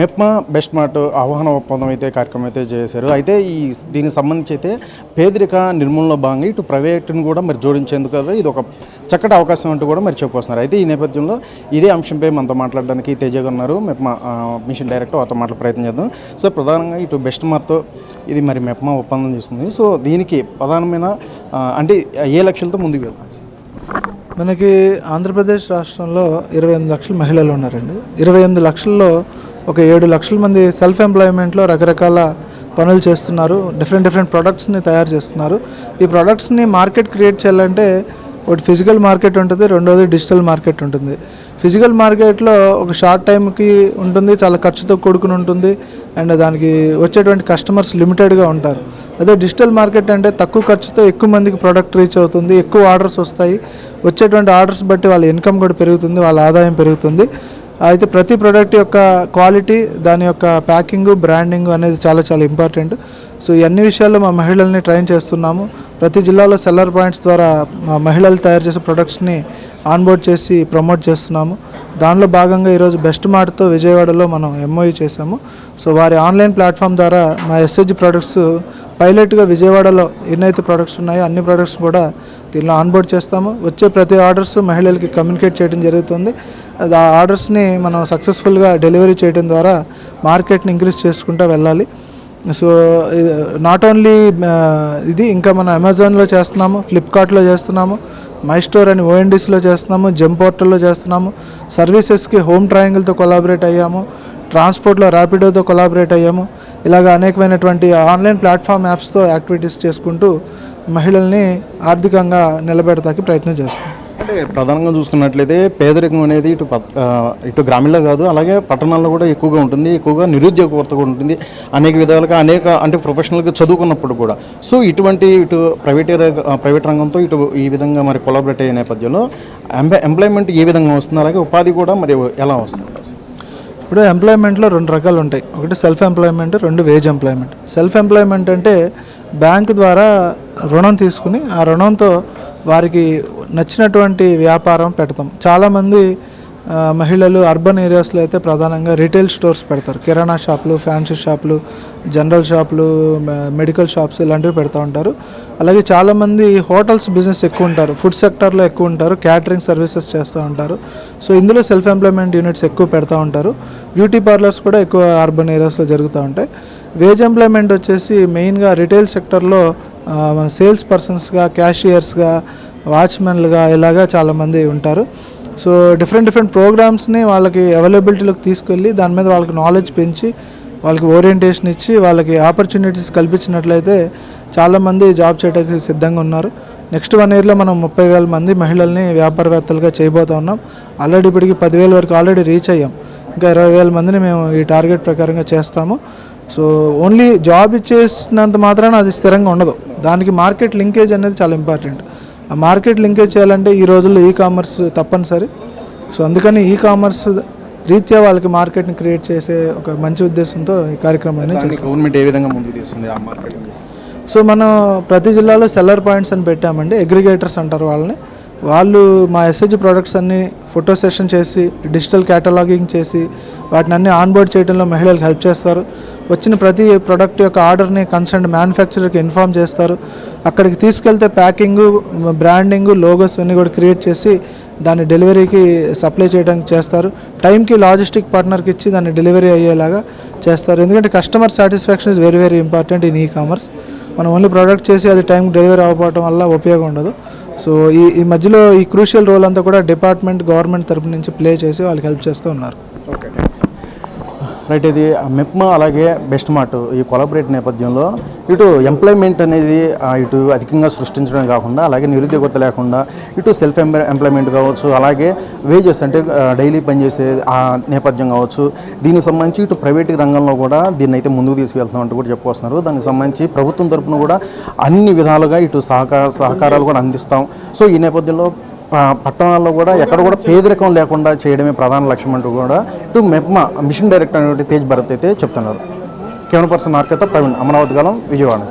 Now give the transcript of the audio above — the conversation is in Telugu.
మెప్మా బెస్ట్ మార్ట్ ఆహ్వాన ఒప్పందం అయితే కార్యక్రమం అయితే చేశారు. అయితే ఈ దీనికి సంబంధించి అయితే పేదరిక నిర్మూలనలో భాగంగా ఇటు ప్రైవేట్ని కూడా మరి జోడించేందుకు ఇది ఒక చక్కటి అవకాశం అంటూ కూడా మరి చెప్పుకొస్తున్నారు అయితే ఈ నేపథ్యంలో ఇదే అంశంపై మనతో మాట్లాడడానికి తేజ గారు ఉన్నారు మెప్మా మిషన్ డైరెక్టర్. వారితో మాట్లాడే ప్రయత్నం చేద్దాం. సో ప్రధానంగా ఇటు బెస్ట్ మార్తో ఇది మరి మెప్మా ఒప్పందం చేస్తుంది. సో దీనికి ప్రధానమైన అంటే ఏ లక్ష్యాలతో ముందుకు వెళ్తాం మనకి ఆంధ్రప్రదేశ్ రాష్ట్రంలో ఇరవై ఎనిమిది లక్షల మహిళలు ఉన్నారండి. ఇరవై ఎనిమిది లక్షల్లో ఒక ఏడు లక్షల మంది సెల్ఫ్ ఎంప్లాయ్మెంట్లో రకరకాల పనులు చేస్తున్నారు. డిఫరెంట్ డిఫరెంట్ ప్రొడక్ట్స్ని తయారు చేస్తున్నారు. ఈ ప్రొడక్ట్స్ని మార్కెట్ క్రియేట్ చేయాలంటే ఒకటి ఫిజికల్ మార్కెట్ ఉంటుంది రెండోది డిజిటల్ మార్కెట్ ఉంటుంది. ఫిజికల్ మార్కెట్లో ఒక షార్ట్ టైంకి ఉంటుంది చాలా ఖర్చుతో కూడుకుని ఉంటుంది అండ్ దానికి వచ్చేటువంటి కస్టమర్స్ లిమిటెడ్గా ఉంటారు. అదే డిజిటల్ మార్కెట్ అంటే తక్కువ ఖర్చుతో ఎక్కువ మందికి ప్రోడక్ట్ రీచ్ అవుతుంది ఎక్కువ ఆర్డర్స్ వస్తాయి. వచ్చేటువంటి ఆర్డర్స్ బట్టి వాళ్ళ ఇన్కమ్ కూడా పెరుగుతుంది వాళ్ళ ఆదాయం పెరుగుతుంది. అయితే ప్రతి ప్రోడక్ట్ యొక్క క్వాలిటీ దాని యొక్క ప్యాకింగ్ బ్రాండింగ్ అనేది చాలా చాలా ఇంపార్టెంట్ సో ఇవన్నీ అన్ని విషయాల్లో మా మహిళల్ని ట్రైన్ చేస్తున్నాము. ప్రతి జిల్లాలో సెల్లర్ పాయింట్స్ ద్వారా మా మహిళలు తయారు చేసే ప్రొడక్ట్స్ని ఆన్బోర్డ్ చేసి ప్రమోట్ చేస్తున్నాము. దానిలో భాగంగా ఈరోజు బెస్ట్ మార్ట్తో విజయవాడలో మనం ఎంఓఈ చేశాము. సో వారి ఆన్లైన్ ప్లాట్ఫామ్ ద్వారా మా ఎస్హెచ్ ప్రొడక్ట్స్ పైలట్గా విజయవాడలో ఎన్నైతే ప్రొడక్ట్స్ ఉన్నాయో అన్ని ప్రొడక్ట్స్ కూడా దీనిలో ఆన్బోర్డ్ చేస్తాము. వచ్చే ప్రతి ఆర్డర్స్ మహిళలకి కమ్యూనికేట్ చేయడం జరుగుతుంది. అది ఆ ఆర్డర్స్ని మనం సక్సెస్ఫుల్గా డెలివరీ చేయడం ద్వారా మార్కెట్ని ఇంక్రీజ్ చేసుకుంటూ వెళ్ళాలి. సో నాట్ ఓన్లీ ఇది ఇంకా మనం అమెజాన్లో చేస్తున్నాము ఫ్లిప్కార్ట్లో చేస్తున్నాము. మై స్టోర్ అని ఓఎన్డీస్లో చేస్తున్నాము జెమ్ పోర్టల్లో చేస్తున్నాము సర్వీసెస్కి హోమ్ ట్రయాంగిల్తో కొలాబరేట్ అయ్యాము ట్రాన్స్పోర్ట్లో ర్యాపిడోతో కొలాబరేట్ అయ్యాము ఇలాగ అనేకమైనటువంటి ఆన్లైన్ ప్లాట్ఫామ్ యాప్స్తో యాక్టివిటీస్ చేసుకుంటూ మహిళల్ని ఆర్థికంగా నిలబెడతాకి ప్రయత్నం చేస్తున్నాం. అంటే ప్రధానంగా చూసుకున్నట్లయితే పేదరికం అనేది ఇటు ఇటు గ్రామీణలో కాదు అలాగే పట్టణాల్లో కూడా ఎక్కువగా ఉంటుంది ఎక్కువగా నిరుద్యోగ కొరత కూడా ఉంటుంది. అనేక విధాలుగా అనేక అంటే ప్రొఫెషనల్గా చదువుకున్నప్పుడు కూడా. సో ఇటువంటి ఇటు ప్రైవేట్ ప్రైవేట్ రంగంతో ఇటు ఈ విధంగా మరి కొలాబరేట్ అయ్యే నేపథ్యంలో ఎంప్లాయ్మెంట్ ఏ విధంగా వస్తుంది అలాగే ఉపాధి కూడా మరి ఎలా వస్తుంది? ఇప్పుడు ఎంప్లాయ్మెంట్లో రెండు రకాలు ఉంటాయి. ఒకటి సెల్ఫ్ ఎంప్లాయ్మెంట్ రెండు వేజ్ ఎంప్లాయ్మెంట్ సెల్ఫ్ ఎంప్లాయ్మెంట్ అంటే బ్యాంక్ ద్వారా రుణం తీసుకుని ఆ రుణంతో వారికి నచ్చినటువంటి వ్యాపారం పెడతాం. చాలామంది మహిళలు అర్బన్ ఏరియాస్లో అయితే ప్రధానంగా రీటైల్ స్టోర్స్ పెడతారు. కిరాణా షాపులు ఫ్యాన్సీ షాపులు జనరల్ షాపులు మెడికల్ షాప్స్ ఇలాంటివి పెడతా ఉంటారు. అలాగే చాలామంది హోటల్స్ బిజినెస్ ఎక్కువ ఉంటారు. ఫుడ్ సెక్టర్లో ఎక్కువ ఉంటారు. క్యాటరింగ్ సర్వీసెస్ చేస్తూ ఉంటారు. సో ఇందులో సెల్ఫ్ ఎంప్లాయ్మెంట్ యూనిట్స్ ఎక్కువ పెడతా ఉంటారు. బ్యూటీ పార్లర్స్ కూడా ఎక్కువ అర్బన్ ఏరియాస్లో జరుగుతూ ఉంటాయి. వేజ్ ఎంప్లాయ్మెంట్ వచ్చేసి మెయిన్గా రిటైల్ సెక్టర్లో మన సేల్స్ పర్సన్స్గా క్యాషియర్స్గా వాచ్మెన్లుగా ఇలాగా చాలామంది ఉంటారు. సో డిఫరెంట్ డిఫరెంట్ ప్రోగ్రామ్స్ని వాళ్ళకి అవైలబిలిటీలోకి తీసుకెళ్ళి దాని మీద వాళ్ళకి నాలెడ్జ్ పెంచి వాళ్ళకి ఓరియంటేషన్ ఇచ్చి వాళ్ళకి ఆపర్చునిటీస్ కల్పించినట్లయితే చాలామంది జాబ్ చేయడానికి సిద్ధంగా ఉన్నారు. నెక్స్ట్ వన్ ఇయర్లో మనం ముప్పై వేల మంది మహిళల్ని వ్యాపారవేత్తలుగా చేయబోతా ఉన్నాం. ఆల్రెడీ ఇప్పటికి పదివేల వరకు ఆల్రెడీ రీచ్ అయ్యాం. ఇంకా ఇరవై వేల మందిని మేము ఈ టార్గెట్ ప్రకారంగా చేస్తాము. సో ఓన్లీ జాబ్ ఇచ్చేసినంత మాత్రాన అది స్థిరంగా ఉండదు. దానికి మార్కెట్ లింకేజ్ అనేది చాలా ఇంపార్టెంట్ ఆ మార్కెట్ లింకేజ్ చేయాలంటే ఈ రోజుల్లో ఈ కామర్స్ తప్పనిసరి. సో అందుకని ఈ కామర్స్ రీత్యా వాళ్ళకి మార్కెట్ని క్రియేట్ చేసే ఒక మంచి ఉద్దేశంతో ఈ కార్యక్రమాన్ని గవర్నమెంట్ ఏ విధంగా ముందుకు తీస్తుంది ఆ మార్కెటింగ్ సో మనం ప్రతి జిల్లాలో సెల్లర్ పాయింట్స్ అని పెట్టామండి. అగ్రిగేటర్స్ అంటారు వాళ్ళని. వాళ్ళు మా ఎస్హెచ్ ప్రోడక్ట్స్ అన్ని ఫోటో సెషన్ చేసి డిజిటల్ క్యాటలాగింగ్ చేసి వాటిని అన్ని ఆన్బోర్డ్ చేయడంలో మహిళలకు హెల్ప్ చేస్తారు. వచ్చిన ప్రతి ప్రోడక్ట్ యొక్క ఆర్డర్ని కన్సర్న్ మ్యానుఫ్యాక్చరర్కి ఇన్ఫామ్ చేస్తారు. అక్కడికి తీసుకెళ్తే ప్యాకింగ్ బ్రాండింగ్ లోగోస్ అన్నీ కూడా క్రియేట్ చేసి దాన్ని డెలివరీకి సప్లై చేయడానికి చేస్తారు. టైంకి లాజిస్టిక్ పార్ట్నర్కి ఇచ్చి దాన్ని డెలివరీ అయ్యేలాగా చేస్తారు. ఎందుకంటే customer satisfaction is very very important in e commerce మనం ఓన్లీ ప్రోడక్ట్ చేసి అది టైంకి డెలివరీ అవ్వకపోవడం వల్ల ఉపయోగం ఉండదు. సో ఈ ఈ మధ్యలో ఈ క్రూషియల్ రోల్ అంతా కూడా డిపార్ట్మెంట్ గవర్నమెంట్ తరపు నుంచి ప్లే చేసి వాళ్ళకి హెల్ప్ చేస్తూ ఉన్నారు. ఓకే రైట్ ఇది మెప్మా అలాగే బెస్ట్ మార్ట్ ఈ కొలాబరేట్ నేపథ్యంలో. ఇటు ఎంప్లాయ్మెంట్ అనేది ఇటు అధికంగా సృష్టించడం కాకుండా అలాగే నిరుద్యోగత లేకుండా ఇటు సెల్ఫ్ ఎంప్లాయ్మెంట్ కావచ్చు అలాగే వేజెస్ అంటే డైలీ పనిచేసే ఆ నేపథ్యం కావచ్చు. దీనికి సంబంధించి ఇటు ప్రైవేట్ రంగంలో కూడా దీన్ని అయితే ముందుకు తీసుకెళ్తున్నాం అంటూ కూడా చెప్పుకొస్తున్నారు. దానికి సంబంధించి ప్రభుత్వం తరఫున కూడా అన్ని విధాలుగా ఇటు సహకార సహకారాలు కూడా అందిస్తాం. సో ఈ నేపథ్యంలో పట్టణాల్లో కూడా ఎక్కడ కూడా పేదరికం లేకుండా చేయడమే ప్రధాన లక్ష్యం అంటూ కూడా ఇటు మెప్మా మిషన్ డైరెక్టర్ అనేటువంటి తేజ్ భరత్ అయితే చెప్తున్నారు. కెమెరా పర్సన్ ఆర్కేత ప్రవీణ్ అమరావతి కాలం విజయవాడ.